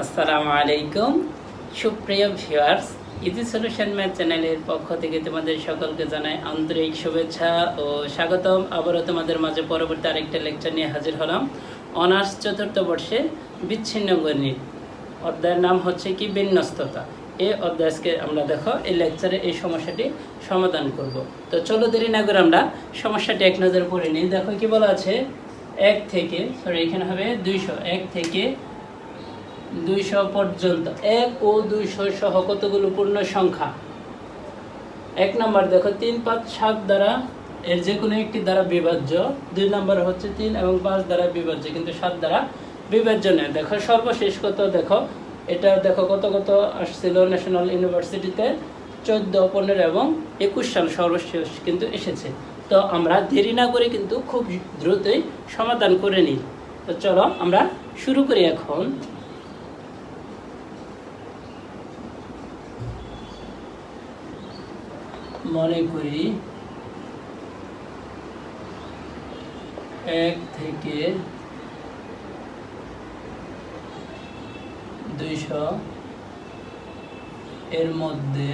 আসসালামু আলাইকুম। সুপ্রিয় ভিউয়ার্স, ইজি সলিউশন ম্যাথ চ্যানেলের পক্ষ থেকে তোমাদের সকলকে জানাই আন্তরিক শুভেচ্ছা ও স্বাগতম। আবারও তোমাদের মাঝে পরবর্তী আরেকটা লেকচার নিয়ে হাজির হলাম। অনার্স চতুর্থ বর্ষে বিচ্ছিন্ন গণিত। অধ্যায়ের নাম হচ্ছে কি? বিন্যস্ততা। এই অধ্যায়কে আমরা দেখো, এই লেকচারে এই সমস্যাটি সমাধান করব। তো চলো দেরি না করে আমরা সমস্যাটি এক নজর পড়ে নিই। দেখো কি বলা আছে? এক থেকে সরি এখানে হবে দুইশো। এক থেকে দুইশো পর্যন্ত। এক ও দুইশো সহ কতগুলো পূর্ণ সংখ্যা? এক নম্বর দেখো, তিন পাঁচ সাত দ্বারা এর যে কোনো একটি দ্বারা বিভাজ্য। দুই নম্বর হচ্ছে তিন এবং পাঁচ দ্বারা বিভাজ্য, কিন্তু সাত দ্বারা বিভাজ্য নয়। দেখো, সর্বশেষ কত দেখো, এটা দেখো কত কত আসছিল ন্যাশনাল ইউনিভার্সিটিতে চোদ্দ, পনেরো এবং একুশ সাল সর্বশেষ কিন্তু এসেছে। তো আমরা দেরি না করে কিন্তু খুব দ্রুতই সমাধান করে নিই। তো চলো আমরা শুরু করি এখন। মনে করি এক থেকে দুইশো এর মধ্যে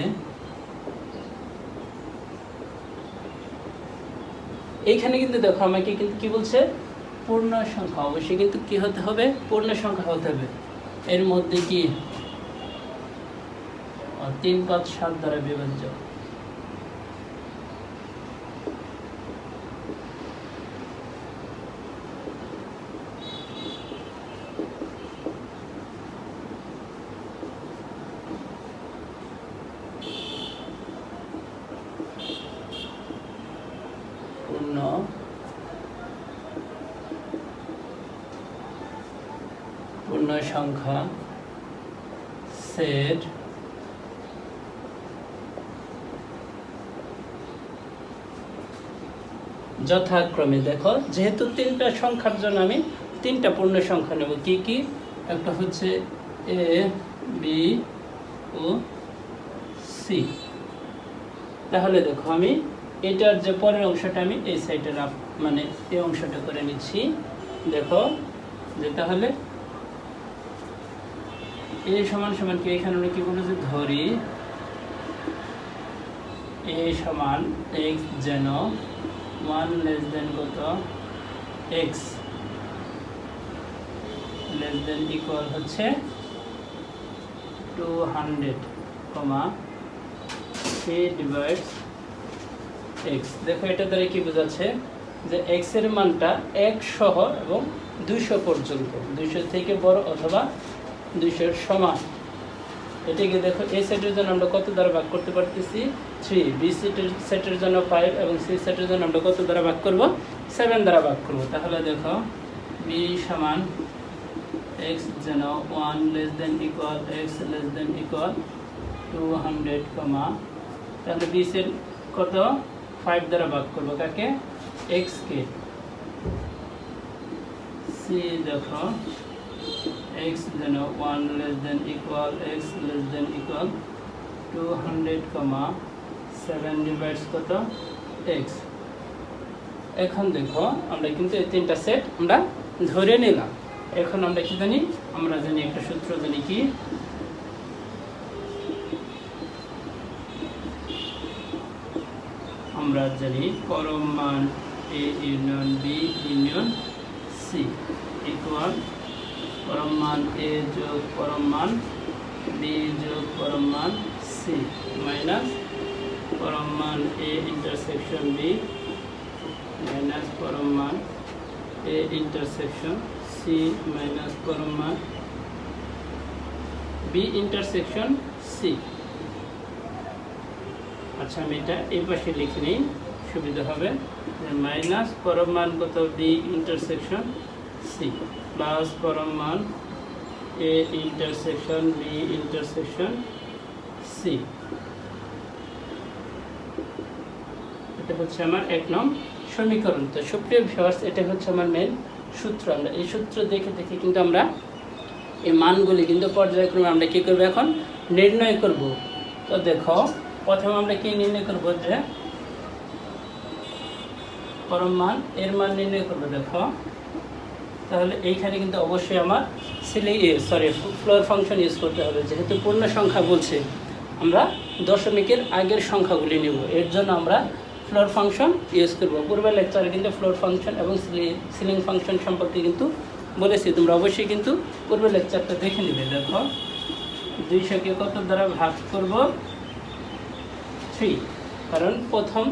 এইখানে কিন্তু দেখো আমাকে কিন্তু কি বলছে? পূর্ণ সংখ্যা। অবশ্যই কিন্তু কি হতে হবে? পূর্ণ সংখ্যা হতে হবে। এর মধ্যে কি? তিন পাঁচ সাত দ্বারা বিভাজ্য পূর্ণ পূর্ণ সংখ্যা সেট যথাক্রমে দেখো, যেহেতু তিনটা সংখ্যার জন্য আমি তিনটা পূর্ণ সংখ্যা নেব, কি কি? একটা হচ্ছে এ বি ও সি তাহলে দেখো আমি এটার যে পরের অংশটা আমি এই সাইডে মানে এই অংশটা করে নিচ্ছি। দেখো যে তাহলে এ সমান সমান কি? এখানে আমরা কি বলেছি? ধরি। এ সমান এক্স যেন ওয়ান লেস দেন কত? এক্স লেস দেন ইকুয়াল হচ্ছে two hundred comma three divides x দেখো, এটা দ্বারা কি বোঝাচ্ছে? যে এক্সের মানটা এক সহ এবং দুইশো পর্যন্ত, দুইশো থেকে বড় অথবা দুইশোর সমান। এটাকে দেখো, এই সেটের জন্য আমরা কত দ্বারা ভাগ করতে পারতেছি? থ্রি। বি সেটের সেটের জন্য ফাইভ এবং সি সেটের জন্য আমরা কত দ্বারা ভাগ করব? সেভেন দ্বারা ভাগ করব। তাহলে দেখো, বি সমান এক্স যেন one less than equal x less than equal two hundred comma. তাহলে বি সেট কত? ফাইভ দ্বারা ভাগ করব কাকে? এক্স কে। সি দেখো যেন one less than equal x less than equal two hundred comma seven divides কত? এক্স এখন দেখো, আমরা কিন্তু এই তিনটা সেট আমরা ধরে নিলাম। এখন আমরা কি জানি? আমরা জানি একটা সূত্র জানি কি? আমরা জানি পরম মান A union B union C equal পরম মান এ যোগ পরম মান বি যোগ পরম মান সি মাইনাস পরম মান এ ইন্টারসেকশন, বি মাইনাস পরম মান এ ইন্টারসেকশন, সি মাইনাস পরম মান বি ইন্টারসেকশন, সি। আচ্ছা আমি এটা এই পাশে লিখে নিই, সুবিধা হবে মাইনাস পরম মান কত, বি ইন্টারসেকশন সি। প্লাস পরম A intersection B intersection C. এটা হচ্ছে আমার এক নং সমীকরণ। তো সুপ্রিয় ভিউয়ার্স এটা হচ্ছে আমার মেন সূত্র। আমরা এই সূত্র দেখে দেখে কিন্তু আমরা এই মানগুলি কিন্তু পর্যায়ক্রমে আমরা কী করব এখন? নির্ণয় করব। তো দেখো, প্রথমে আমরা কি নির্ণয় করব যে পরম মান, এর মান নির্ণয় করব। দেখো তাহলে এইখানে কিন্তু অবশ্যই আমার Seely sorry floor function use করতে হবে। যেহেতু পূর্ণ সংখ্যা বলছে, আমরা দশমিকের আগের সংখ্যাগুলি নেব। এর জন্য আমরা ফ্লোর ফাংশন ইউজ করব। পূর্বের লেকচারে কিন্তু ফ্লোর ফাংশন এবং সিলিং ফাংশন সম্পর্কে কিন্তু বলেছি। তোমরা অবশ্যই কিন্তু পূর্বের লেকচারটা দেখে নেবে। দেখো দুইশোকে কত দ্বারা ভাগ করব? থ্রি কারণ প্রথম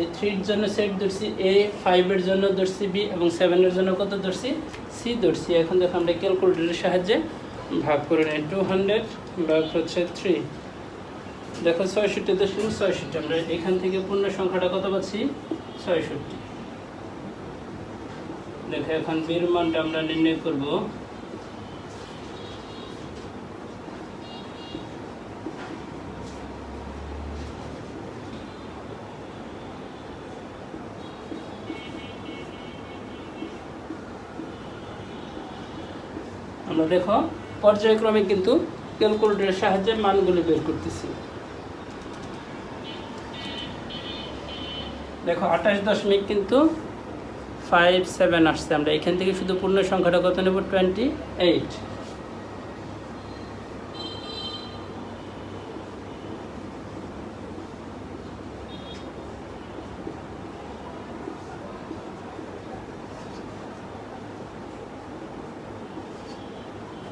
এই থ্রির জন্য সেট ধরছি এ ফাইভের জন্য ধরছি বি এবং সেভেনের জন্য কত ধরছি? সি ধরছি। এখন দেখো আমরা ক্যালকুলেটরের সাহায্যে ভাগ করে নিই। টু হান্ড্রেড ভাগ হচ্ছে থ্রি দেখো ছয়ষট্টি দশমিক ছয়ষট্টি। আমরা এখান থেকে পূর্ণ সংখ্যাটা কত পাচ্ছি? ছয়ষট্টি। দেখো এখন বীর মানটা আমরা নির্ণয় করব। আমরা দেখো, পর্যায়ক্রমে কিন্তু ক্যালকুলেটরের সাহায্যে মানগুলি বের করতেছি। দেখো, আঠাশ দশমিক কিন্তু ফাইভ সেভেন আসছে। আমরা এখান থেকে শুধু পূর্ণ সংখ্যাটা কত নেব? টোয়েন্টি এইট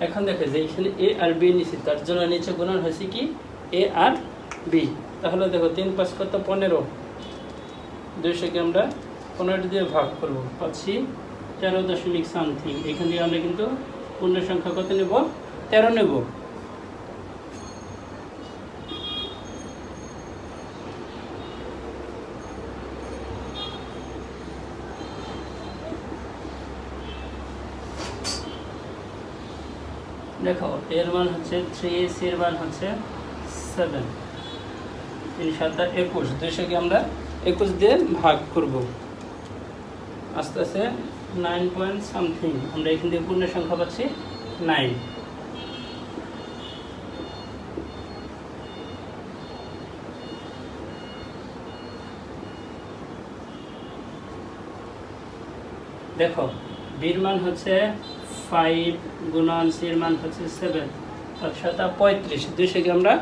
এখন দেখো যে এখানে এ আর বি নিচ্ছে তার জন্য নিচে গুণন হয়েছে কি? এ আর বি তাহলে দেখো, তিন পাঁচ কত? পনেরো। দুইশোকে আমরা পনেরো দিয়ে ভাগ করব। পাচ্ছি তেরো দশমিক সামথিং। এখান থেকে আমরা কিন্তু পূর্ণ সংখ্যা কত নেব? তেরো নেব। দেখো এর মান হচ্ছে থ্রি সির মান হচ্ছে সেভেন তিন সাতটা একুশ দুইশোকে আমরা একুশ দিয়ে ভাগ করব। আস্তে আস্তে নাইন পয়েন্ট সামথিং আমরা এখান থেকে পূর্ণ সংখ্যা পাচ্ছি নাইন দেখো বির মান হচ্ছে ফাইভ গুণন সির মান হচ্ছে সেভেন অর্থাৎ পঁয়ত্রিশ। দুইশোকে আমরা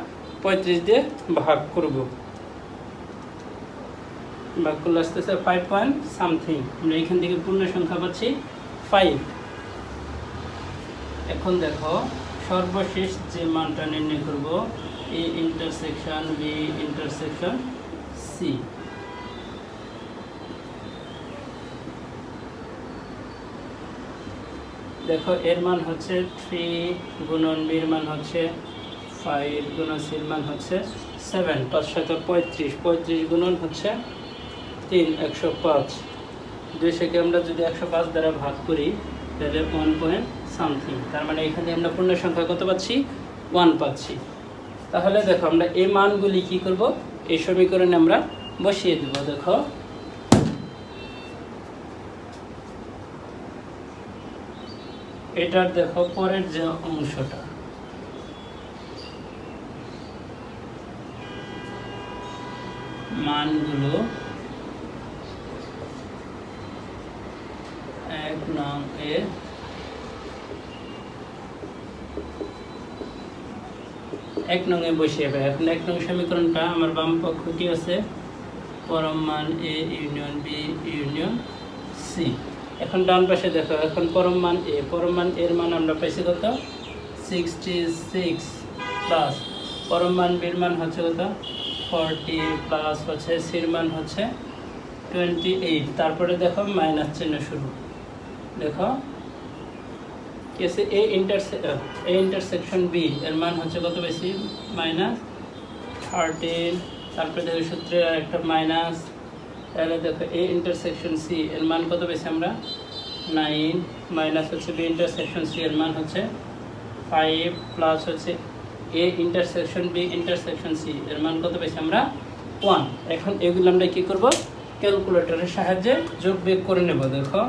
পঁয়ত্রিশ দিয়ে ভাগ করব। ভাগ করলে আসতেছে ফাইভ পয়েন্ট সামথিং আমরা এখান থেকে পূর্ণ সংখ্যা পাচ্ছি ফাইভ এখন দেখো, সর্বশেষ যে মানটা নির্ণয় করব A intersection B intersection C দেখো, এর মান হচ্ছে থ্রি গুণন বির মান হচ্ছে ফাইভ গুণন সির মান হচ্ছে সেভেন পাঁচ শত পঁয়ত্রিশ। পঁয়ত্রিশ গুণন হচ্ছে তিন, একশো পাঁচ। দুইশোকে আমরা যদি একশো পাঁচ দ্বারা ভাগ করি, তাহলে ওয়ান পয়েন্ট সামথিং তার মানে এখানে আমরা পূর্ণ সংখ্যা কত পাচ্ছি? ওয়ান পাচ্ছি। তাহলে দেখো, আমরা এই মানগুলি কি করব? এই সমীকরণে আমরা বসিয়ে দেবো। দেখো এটার দেখো পরের যে অংশটা। মানগুলো এক নং এ এক নং এ বসিয়ে হবে এখন এক নং সমীকরণটা আমার বাম পক্ষ কি আছে? পরম মান A union B union C. এখন ডান পাশে দেখো, এখন পরম মান এ, পরম মান এর মান আমরা পাইছি কত? সিক্সটি সিক্স প্লাস পরম মান বির মান হচ্ছে কত? ফর্টি প্লাস হচ্ছে, সির মান হচ্ছে টোয়েন্টি এইট তারপরে দেখো মাইনাস চিহ্ন শুরু। দেখো কেসে এ ইন্টারসে এ ইন্টারসেকশন বি এর মান হচ্ছে কত বেশি মাইনাস থার্টিন তারপরে দেখো সূত্রের একটা মাইনাস তাহলে দেখো এ ইন্টারসেকশন সি এর মান কত পেয়েছি আমরা? নাইন মাইনাস হচ্ছে বি ইন্টারসেকশন সি এর মান হচ্ছে ফাইভ প্লাস হচ্ছে A intersection B intersection C এর মান কত পেয়েছি আমরা? ওয়ান এখন এগুলো আমরা কী করব? ক্যালকুলেটরের সাহায্যে যোগ বিয়োগ করে নেব, দেখো।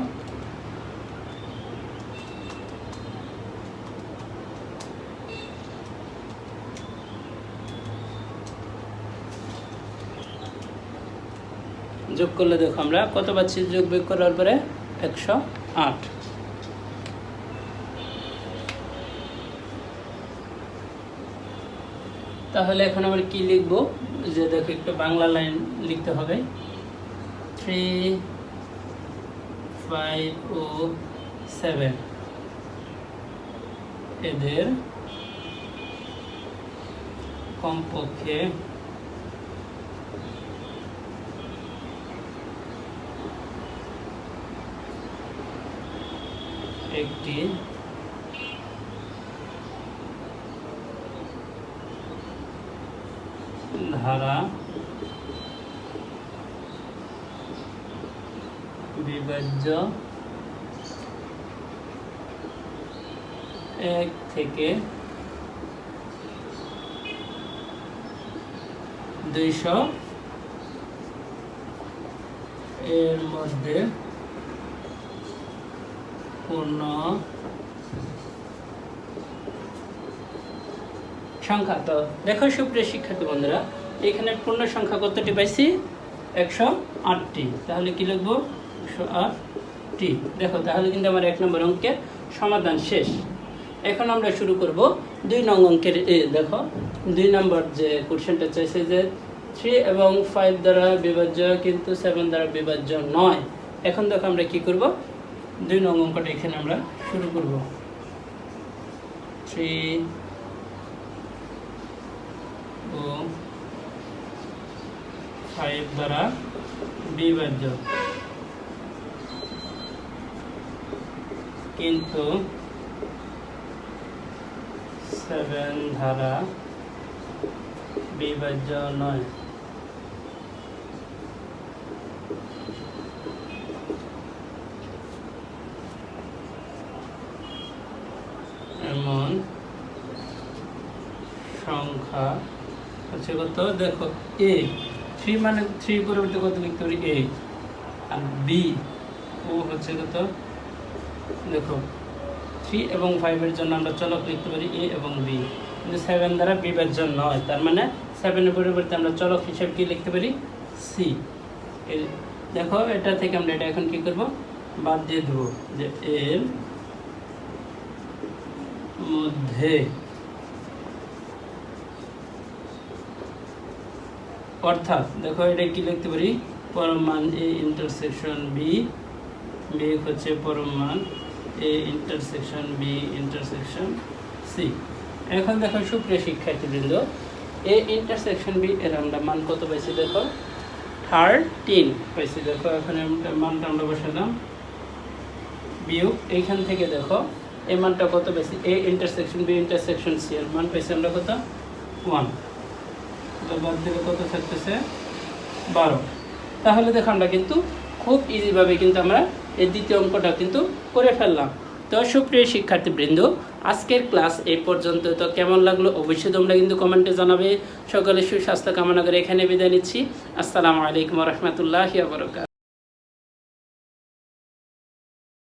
যোগ করলে দেখো আমরা, কত পাচ্ছি যোগ বিয়োগ করার পরে? একশো আট। তাহলে এখন আমরা কি লিখব? যে দেখো একটু বাংলা লাইন লিখতে হবে। থ্রি, ফাইভ, ও, সেভেন। এদের কমপক্ষে একটি ধারা বিভাজ্য এক থেকে দুইশো এর মধ্যে পূর্ণ সংখ্যা। তো দেখো সুপ্রিয় শিক্ষার্থী বন্ধুরা, এখানে পূর্ণ সংখ্যা কতটি পাইছি? একশো আটটি। তাহলে কি লিখব? একশো আটটি। দেখো, তাহলে কিন্তু আমার এক নম্বর অঙ্কের সমাধান শেষ। এখন আমরা শুরু করব দুই নং অঙ্কের এ, দেখো, দুই নম্বর যে কোশ্চেনটা চাইছে যে থ্রি এবং ফাইভ দ্বারা বিভাজ্য কিন্তু সেভেন দ্বারা বিভাজ্য নয়। এখন দেখো আমরা কি করব? দুই নং অঙ্কটা এখানে আমরা শুরু করব। থ্রি ও ফাইভ দ্বারা বিভাজ্য কিন্তু সেভেন ধারা বিভাজ্য নয়। এমন সংখ্যা হচ্ছে কত? দেখো এ থ্রি মানে থ্রি পরিবর্তে কত লিখতে পারি এ আর বি ও হচ্ছে কত? দেখো থ্রি এবং ফাইভের জন্য আমরা চলক লিখতে পারি এ এবং বি কিন্তু সেভেন দ্বারা বিভাজ্য নয়, তার মানে সেভেনের পরিবর্তে আমরা চলক হিসেবে কি লিখতে পারি? সি দেখো, এটা থেকে আমরা এটা এখন কি করব? বাদ দিয়ে দেবো যে এর মধ্যে। অর্থাৎ, দেখো এটা কি লিখতে পারি? পরম এ ইন্টারসেকশন বি বি হচ্ছে A intersection B intersection C এখন দেখো সুপ্রিয় শিক্ষার্থীবৃন্দ এ ইন্টারসেকশন বি এর আমরা মান কত পাইছি দেখো? থার্টিন পাইছি। দেখো এখানে মানটা আমরা বসালাম। বিয়োগ এইখান থেকে দেখো এই মানটা কত পাইছি A intersection B intersection C এর মান পাইছি আমরা কত? ওয়ান বাদ দিলে কত থাকতেছে? বারো। তাহলে দেখো আমরা কিন্তু খুব ইজিভাবে কিন্তু আমরা এই দ্বিতীয় অঙ্কটা কিন্তু করে ফেললাম। তো সুপ্রিয় শিক্ষার্থীবৃন্দ, আজকের ক্লাস এই পর্যন্ত। তো কেমন লাগল অবশ্যই তোমরা কিন্তু কমেন্টে জানাবে। সকলে সুস্বাস্থ্য কামনা করে এখানে বিদায় নিচ্ছি। আসসালামু আলাইকুম রহমতুল্লাহ বরকাত